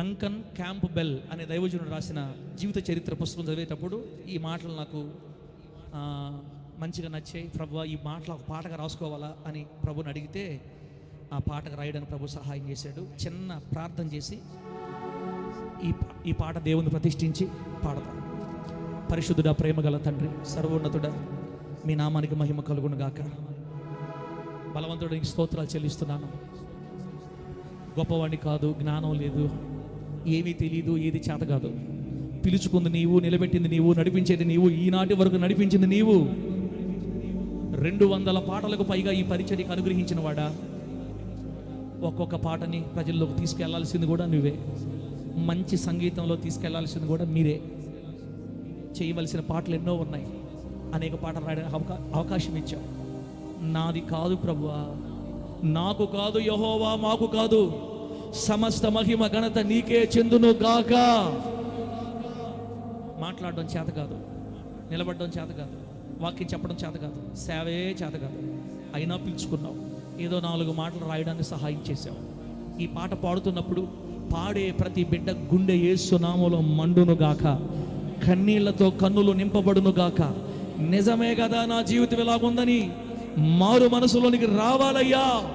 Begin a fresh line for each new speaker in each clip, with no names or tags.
Duncan camp bell అనే దైవజనుడు రాసిన జీవిత చరిత్ర పుస్తకం చదివేటప్పుడు ఈ మాటలు నాకు మంచిగా నచ్చాయి. ప్రభు ఈ మాటలు ఒక పాటగా రాసుకోవాలా? అని ప్రభుని అడిగితే ఆ పాటకు రాయడానికి ప్రభు సహాయం చేశాడు. చిన్న ప్రార్థన చేసి ఈ ఈ పాట దేవుని ప్రతిష్ఠించి పాడతాం. పరిశుద్ధుడా ప్రేమగల తండ్రి సర్వోన్నతుడా మీ నామానికి మహిమ కలుగునుగాక బలవంతుడికి స్తోత్రాలు చెల్లిస్తున్నాను. గొప్పవాడిని కాదు జ్ఞానం లేదు. ఏమీ తెలియదు ఏది చేత కాదు. పిలుచుకుంది నీవు నిలబెట్టింది నీవు నడిపించేది నీవు ఈనాటి వరకు నడిపించింది నీవు. రెండు వందల పాటలకు పైగా ఈ పరిచర్యకు అనుగ్రహించిన వాడా? ఒక్కొక్క పాటని ప్రజల్లోకి తీసుకెళ్ళాల్సింది కూడా నువ్వే. మంచి సంగీతంలో తీసుకెళ్ళాల్సింది కూడా మీరే. చేయవలసిన పాటలు ఎన్నో ఉన్నాయి. అనేక పాటలు రాయడానికి అవకా- అవకాశం ఇచ్చావు. నాది కాదు ప్రభువా. నాకు కాదు యహోవా మాకు కాదు. సమస్త మహిమ ఘనత నీకే చెందును గాక. మాట్లాడడం చేత కాదు. నిలబడడం చేత కాదు. వాక్యం చెప్పడం చేత కాదు. సేవే చేత కాదు. అయినా పిలుచుకున్నావు. ఏదో నాలుగు మాటలు రాయడానికి సహాయం చేసావు ఈ పాట పాడుతున్నప్పుడు పాడే ప్రతి బిడ్డ గుండె ఏసునామలో మండును గాక. కన్నీళ్ళతో కన్నులు నింపబడును గాక. నిజమే కదా నా జీవితం ఎలాగుందని మారు మనసులోనికి రావాలయ్యా.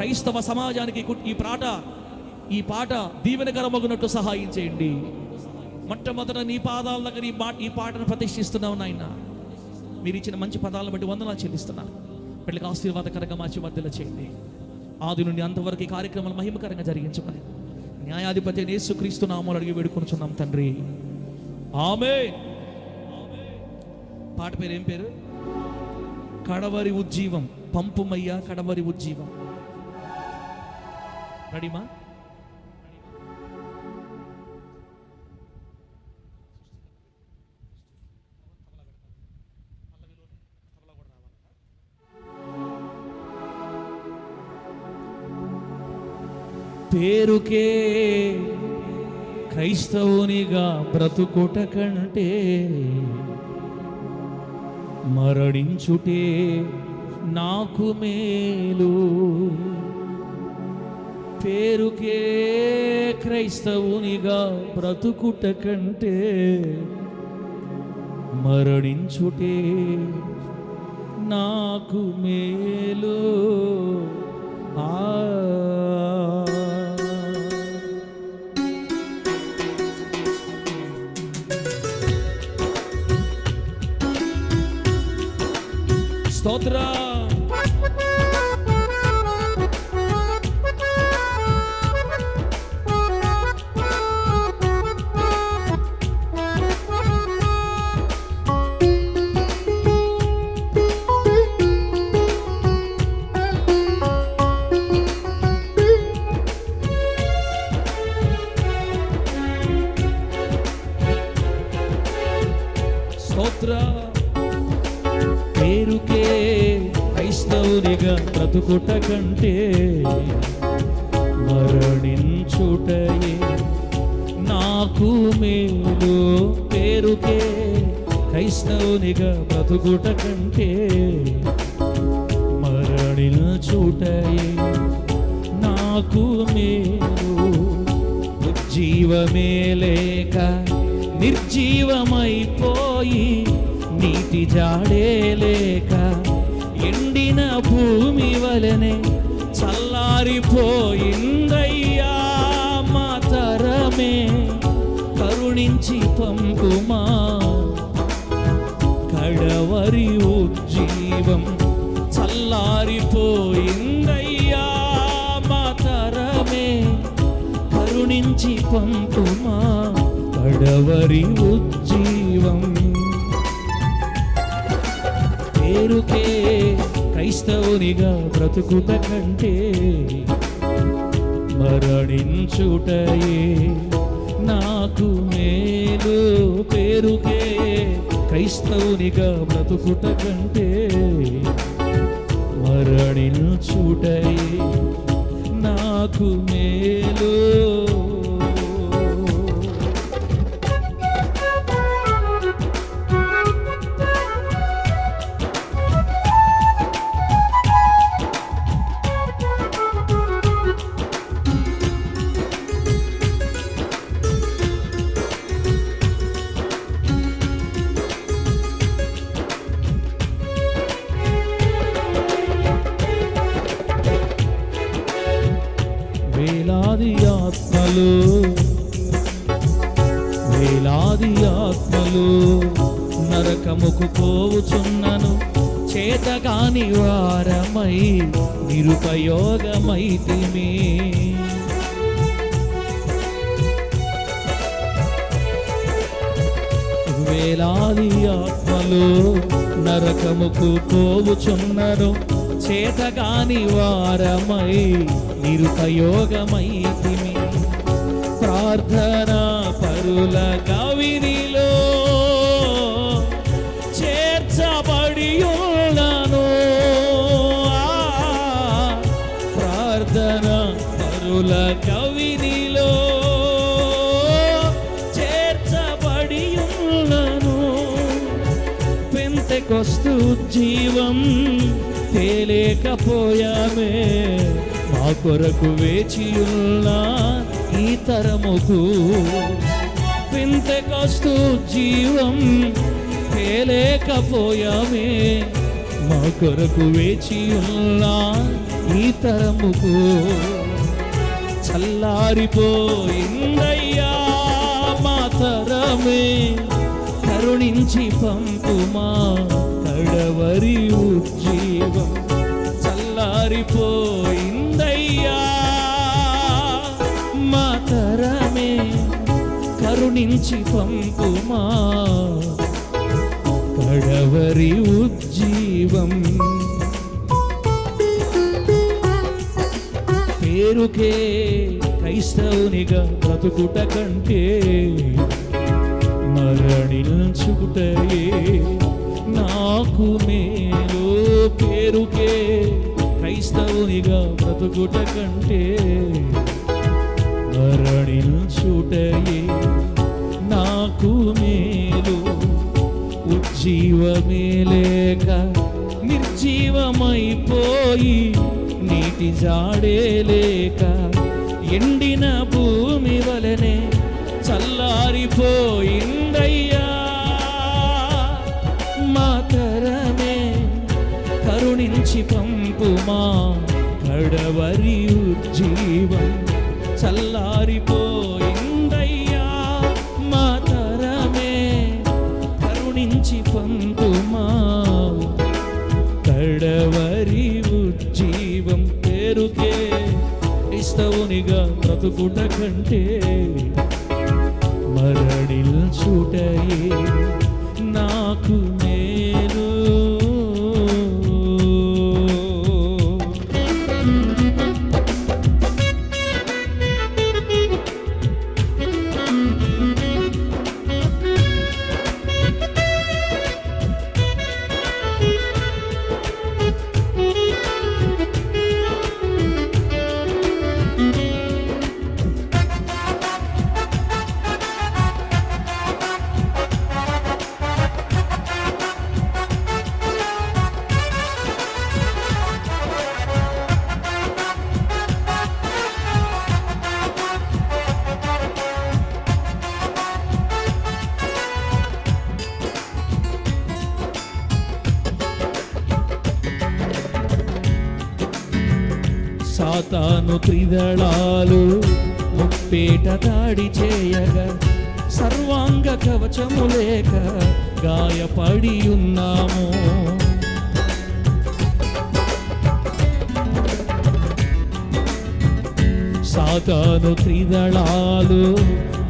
క్రైస్తవ సమాజానికి ఈ పాట ఈ పాట దీవెనకరమగునట్టు సహాయం చేయండి మొట్టమొదట నీ పాదాల దగ్గర ఈ పాట ఈ పాటను ప్రతిష్ఠిస్తున్నావు నాయన. మీరు ఇచ్చిన మంచి పదాలను బట్టి వందనాలు చెల్లిస్తున్నాను. వీళ్ళకి ఆశీర్వాదకరంగా మార్చి మధ్యలో చేయండి. ఆది నుండి అంతవరకు ఈ కార్యక్రమాలు మహిమకరంగా జరిగించమని న్యాయాధిపతి యేసుక్రీస్తు నామూలు అడిగి వేడుకొనుచున్నాం తండ్రి. ఆమె పాట పేరు ఏం పేరు? కడవరి ఉజ్జీవం పంపుమయ్యా కడవరి ఉజ్జీవం. రెడీమా పేరుకే క్రైస్తవునిగా బ్రతుకుట కంటే మరణించుటే నాకు మేలు. పేరుకే క్రైస్తవునిగా బ్రతుకుట కంటే మరణించుటే నాకు మేలు. ఆ. స్తోత్ర. స్తోత్ర పేరుకే క్రైస్తవునిగా బ్రతుకుట కంటే మరణించుటయే నాకు మేలు. పేరుకే క్రైస్తవునిగా బ్రతుకుట కంటే మరణించుటయే నాకు మేలు. జీవమే లేక నిర్జీవమైపోయి నీటి జాడే లేక ఎండిన భూమి వలనే చల్లారిపోయిందయ్యా మా తరమే. కరుణించి పంపుమా కడవరి ఉజ్జీవం చల్లారిపోయిందయ్యా మా తరమే. కరుణించి పంపుమా కడవరి ఉజ్జీవం? పేరుకే క్రైస్తవునిగా బ్రతుకుట కంటే మరణించుటయే నాకు మేలు. పేరుకే క్రైస్తవునిగా బ్రతుకుట కంటే మరణించుటయే నాకు మేలు. నిరుపయోగమైతిమి. ప్రార్థన పరుల కవినిలో చేర్చబడి ఉన్నాను ప్రార్థన పరుల కవినిలో చేర్చబడి ఉన్నాను పెంతకొస్తూ జీవం తేలేకపోయామే. నా కొరకు వేచి ఉన్న ఈ తరముకు వింత పెంతెకొస్తు జీవం తేలేకపోయామే. మా కొరకు వేచి ఉన్న ఈ తరముకు చల్లారిపోయిందయ్యా మా తరమే. కరుణించి పంపుమా కడవరి ఉజ్జీవం. చల్లారిపోయి మా తరమే కరుణించి పంపుమా. కడవరి ఉజ్జీవం పేరుకే క్రైస్తవునిగా బ్రతుకుట కంటే మరణించుటయే నాకు మేలు. పేరుకే క్రైస్తవునిగా బ్రతుకుట కంటే మరణించుటయే నాకు మేలు. ఉజ్జీవమే లేక నిర్జీవమైపోయి నీటి జాడే లేక ఎండిన భూమి వలనే చల్లారిపోయిందయ్యా. కరుణించి పంపుమా? కడవరి ఉజ్జీవం చల్లారిపోయిందయ్యా. మా తరమే కరుణించి పంపుమా? కడవరి ఉజ్జీవం పేరుకే క్రైస్తవునిగా బ్రతుకుట కంటే మరణిల్ చూటయే నాకు మేలు. నన్ను త్రిదళాలు ముప్పేట దాడి చేయగా సర్వాంగ కవచము లేక గాయపడి ఉన్నాము సాతాను త్రిదళాలు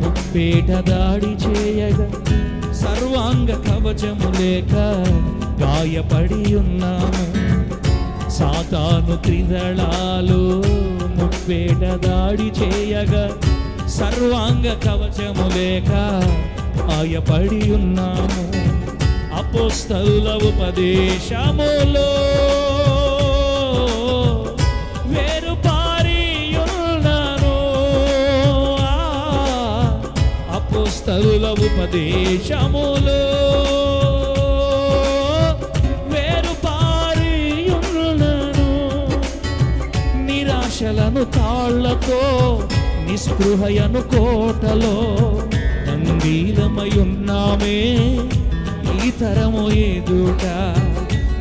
ముప్పేట దాడి చేయగా సర్వాంగ కవచము లేక గాయపడి ఉన్నాము సాతాను త్రిదళాలు వేట దాడి చేయగా సర్వాంగ కవచము లేక ఆయపడి ఉన్నాము. అపోస్తల ఉపదేశములో వేరు పారి ఉన్నాను. అపోస్తల ఉపదేశములో తను తాళ్ళతో నిస్పృహయను కోటలో బందీలమయున్నామే ఈ తరము ఎదుట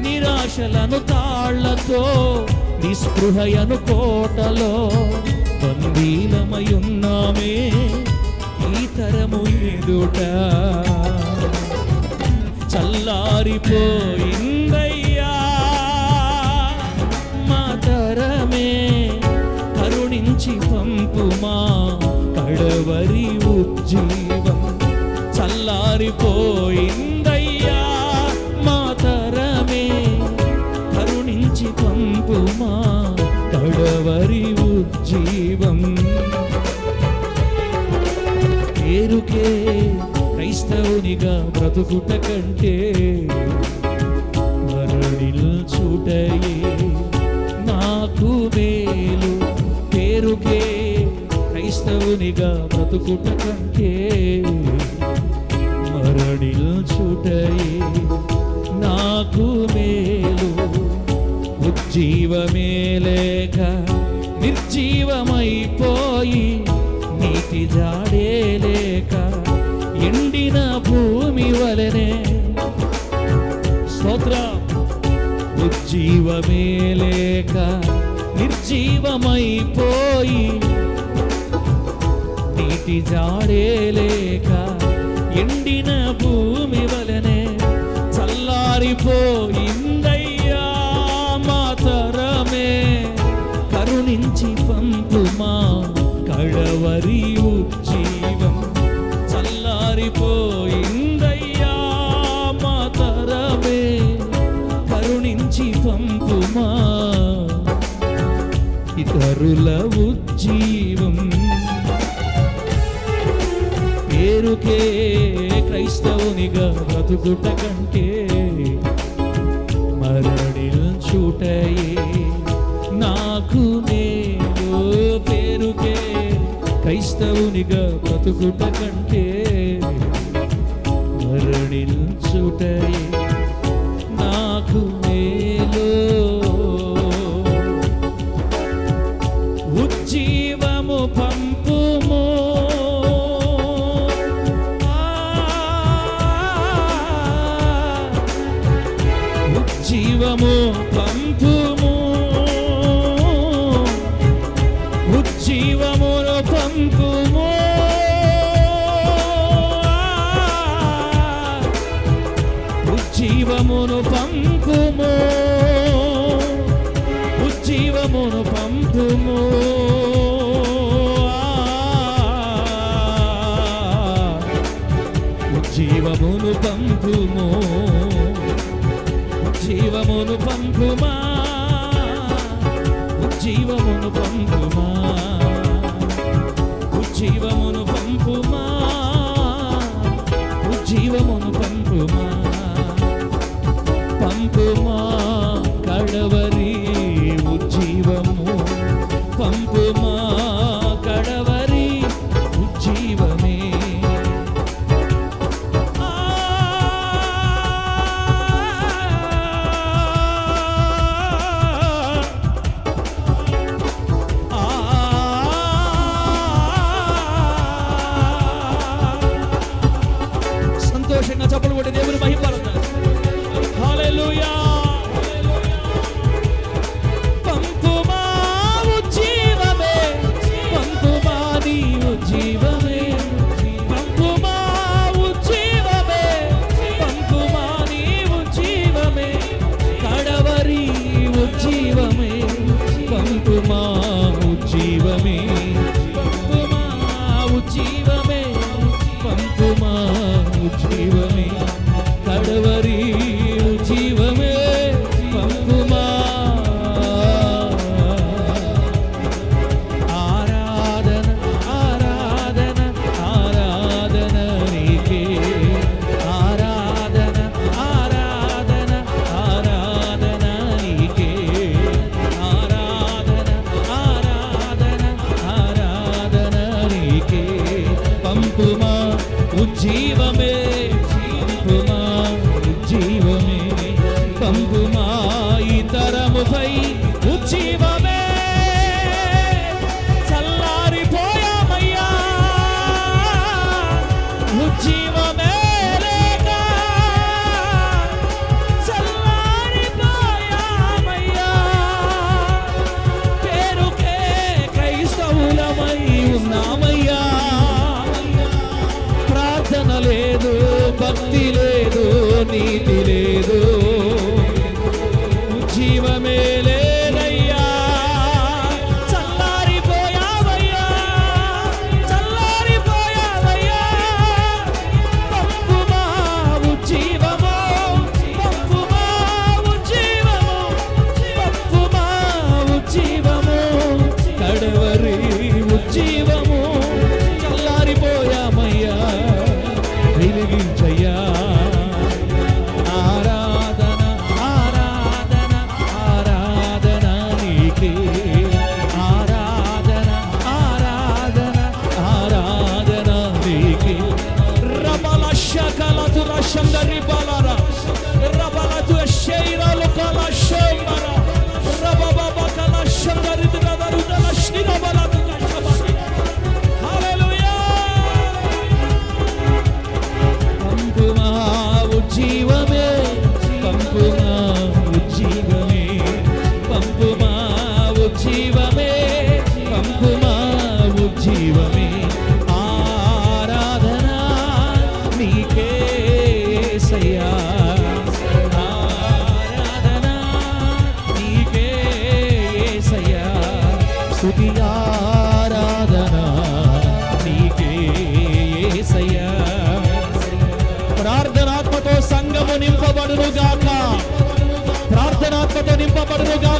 నిరాశలను తాళ్ళతో నిస్పృహయను కోటలో బందీలమయున్నామే ఈ తరము ఎదుట చల్లారిపోయింది పంపుమా కడవరి ఉజ్జీవం చల్లారిపోయిందయ్యా మాతరమే కరుణించి పంపుమా కడవరి ఉజ్జీవం. పేరుకే క్రైస్తవునిగా బ్రతుకుటక క్రైస్తవునిగా బ్రతుకుట కంటే మరణిల్చుటయే నాకు మేలు. ఉజ్జీవమే లేక నిర్జీవమైపోయి నీటి జాడే లేక ఎండిన భూమి వలనే స్తోత్ర. ఉజ్జీవమే లేక నిర్జీవమైపోయి నీటి జాడే లేక ఎండిన భూమి వలనే చల్లారిపోయిందయ్యా మాతరమే కరుణించి పంపుమా కడవరి జీవం చల్లారిపోయిందయ్యా మాతరమే కరుణించి పంపుమా ఇతరుల ఉజ్జీవం పేరుకే క్రైస్తవునిగా బ్రతుకుట కంటే మరణిల్చుటయే నాకు మేలు పేరుకే క్రైస్తవునిగా బ్రతుకుట కంటే మరణిల్చుటయే నాకు మేలో జీవమును పంపుము. జీవమును పంపుమా? జీవమును పంపుమా? జీవమును పంపుమా? జీవమును పంపుమా? పంపుమా? Portugal.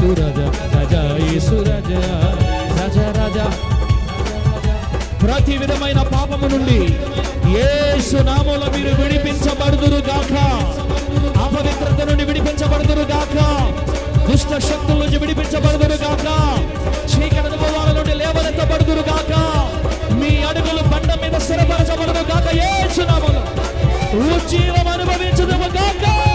యేసు రజ రజ యేసు రజ ప్రతి విధమైన పాపము నుండి యేసు నామములో మీరు విడిపించబడుదురు గాక. అపవిత్రత నుండి విడిపించబడుదురు గాక. దుష్ట శక్తుల నుంచి విడిపించబడుదురు గాక. చీకటి అనుభవాల నుండి లేవనెత్తబడుదురు గాక. మీ అడుగులు బండ మీద స్థిరపరచబడదు గాక యేసు నామములో. ఉజ్జీవం అనుభవించదు గాక.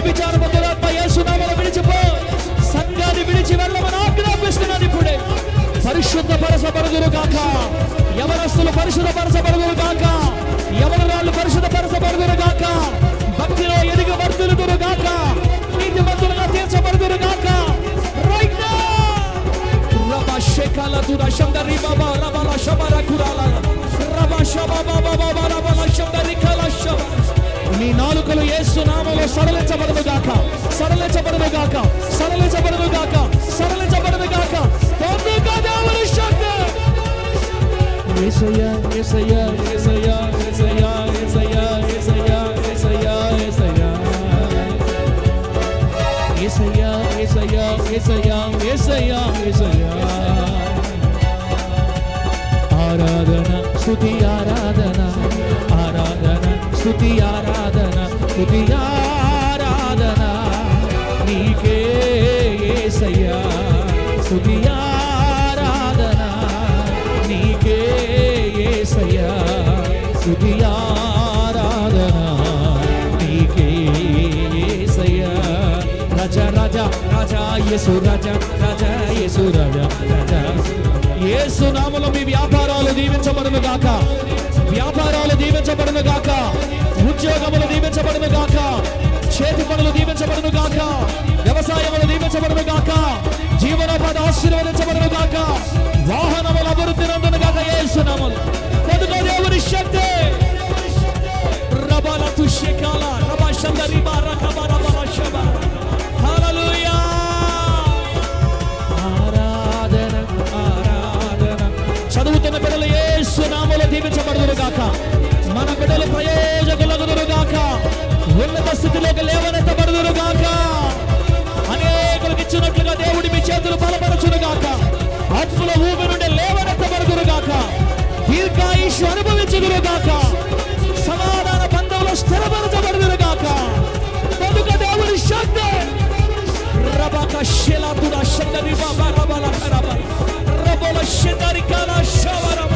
విభిచారము దురాత్మ యేసునామలు విడిచిపో. సంఘాన్ని విడిచి వెళ్ళమని ఆజ్ఞాపిస్తున్నాను ఇప్పుడే. పరిశుద్ధ పరసపరుగురు కాక యవనస్తులు పరిశుద్ధ పరసపరుగురు కాక యవనరాళ్ళు పరిశుద్ధ పరసపరుగురు కాక భక్తిలో ఎదిగబడుతులుగురు కాక కాక నామములో గాక సడలించబడును గాక సడలించబడును గాక సడలించబడును గాక పొందుగా దేవుని శక్తి యేసయ్యా యేసయ్యా యేసయ్యా యేసయ్యా యేసయ్యా యేసయ్యా యేసయ్యా యేసయ్యా యేసయ్యా యేసయ్యా యేసయ్యా యేసయ్యా యేసయ్యా ఆరాధన స్తుతి ఆరాధన. ఆరాధన స్తుతి ఆరాధన స్తుతి ఆరాధన స్తుతి ఆరాధన నీకే యేసయ్యా స్తుతి ఆరాధన నీకే యేసయ్యా రజ రజ రజ యేసు రజ రజ యేసు రజ రజ. యేసు నామములో మీ వ్యాపారాలు దీవించబడును గాక. వ్యాపారాలు దీవించబడును గాక. ఉద్యోగములు దీవించబడును గాక. చేతి పనులు దీవించబడును గాక. వ్యవసాయములు దీవించబడును గాక. జీవనోపాధి ఆశీర్వదించబడును గాక. వాహనముల అభివృద్ధి నందును గాక యేసు నామములు దేవుని శక్తి. రబల తుష్యకాల రబ శందరి బారకబ రబల శబ హల్లెలూయా. ఆరాధన ఆరాధన. చదువుతున్న పిల్లలు యేసు నామములో దీవించబడుదురు గాక. దీర్ఘాయుష్ అనుభవించుదురు గాక సమాధాన బంధంలో స్థిరపరచబడుదురు గాక కనుక దేవుడి శక్తి రబక శిలాతుడ శందరి బాబా రబల రబల రబల శందరి కాల శవరబల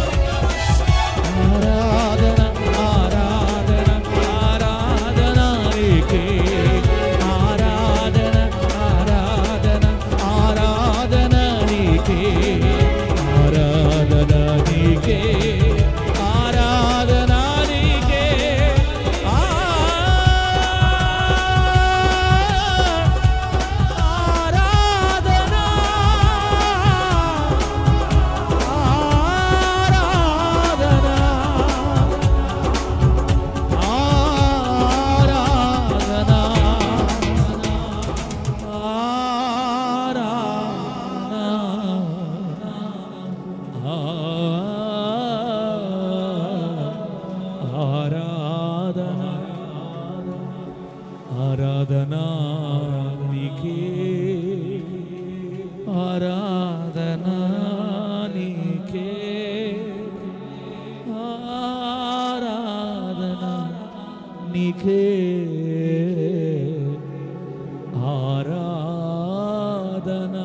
ఆరాధన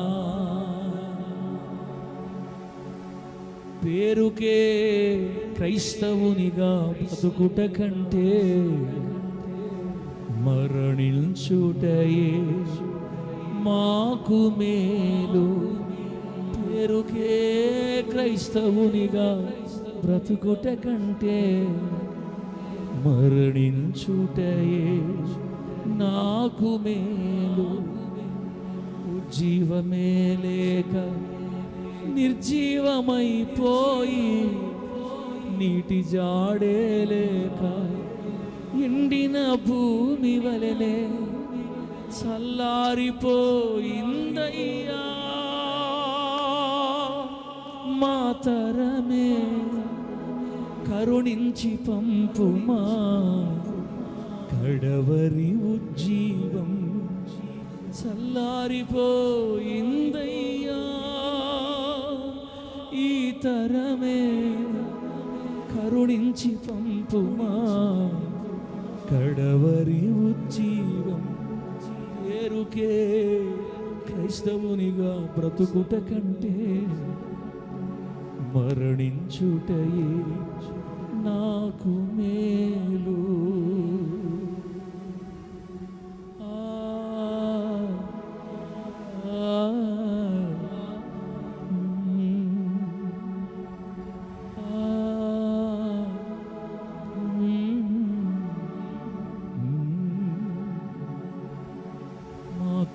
పేరుకే క్రైస్తవునిగా బతుకుట కంటే మరణించుటయే మాకు మేలు. పేరుకే క్రైస్తవునిగా బ్రతుకుట కంటే మరణించుటయే నాకు మేలు. జీవమే లేక నిర్జీవమైపోయి నీటి జాడే లేక ఎండిన భూమి వలనే చల్లారిపోయిందయ్యా. మాతరమే కరుణించి పంపుమా. కడవరి ఉజ్జీవం చల్లారిపోయిందయ్యా ఈ తరమే కరుణించి పంపుమా. కడవరి ఉజ్జీవం ఏరుకే క్రైస్తవునిగా బ్రతుకుట కంటే మరణించుటయే నాకు మేలు.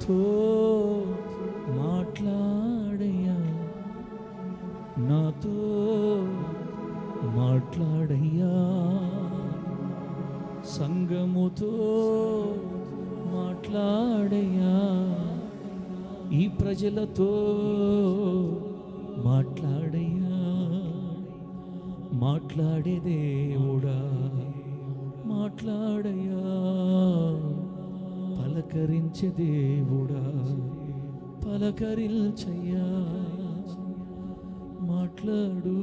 నాతో మాట్లాడయ్యా. నాతో మాట్లాడయ్యా. సంగముతో మాట్లాడయ్యా. ఈ ప్రజలతో మాట్లాడయ్యా. మాట్లాడే దేవుడా మాట్లాడయ్యా. పలకరించే దేవుడా పలకరించయ్యా. మాట్లాడు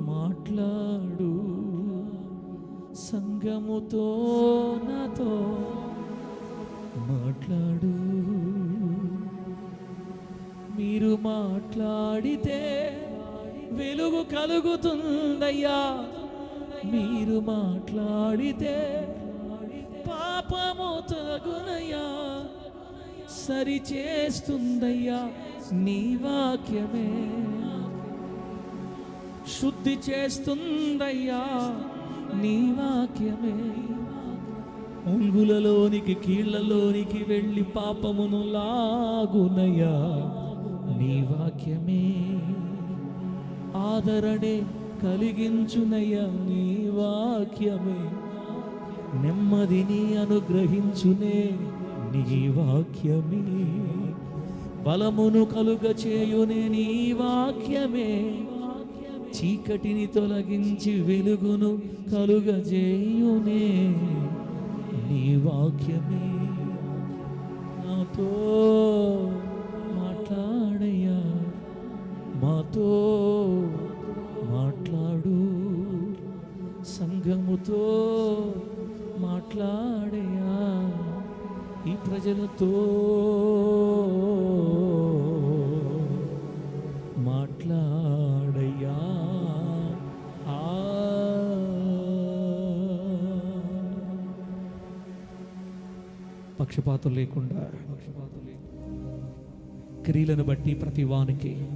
మాట్లాడు. సంగముతో నాతో మాట్లాడు. మీరు మాట్లాడితే వెలుగు కలుగుతుందయ్యా. మీరు మాట్లాడితే తగునయ్యా సరి చేస్తుందయ్యా నీ వాక్యమే. శుద్ధి చేస్తుందయ్యా నీ వాక్యమే. ఉంగులలోనికి కీళ్ళలోనికి వెళ్ళి పాపమును లాగునయ్యా నీ వాక్యమే. ఆదరణే కలిగించునయ్యా నీ వాక్యమే. నెమ్మదిని అనుగ్రహించునే నీ వాక్యమే. బలమును కలుగ చేయునే నీ వాక్యమే. చీకటిని తొలగించి వెలుగును కలుగజేయునే నీ వాక్యమే. నాతో మాట్లాడయ్యా. మాతో మాట్లాడు. సంఘముతో మాట్లాడయ్యా ఈ ప్రజలతో. మాట్లాడయ్యా. ఆ. పక్షపాతం లేకుండా క్రియలను బట్టి ప్రతి వానికి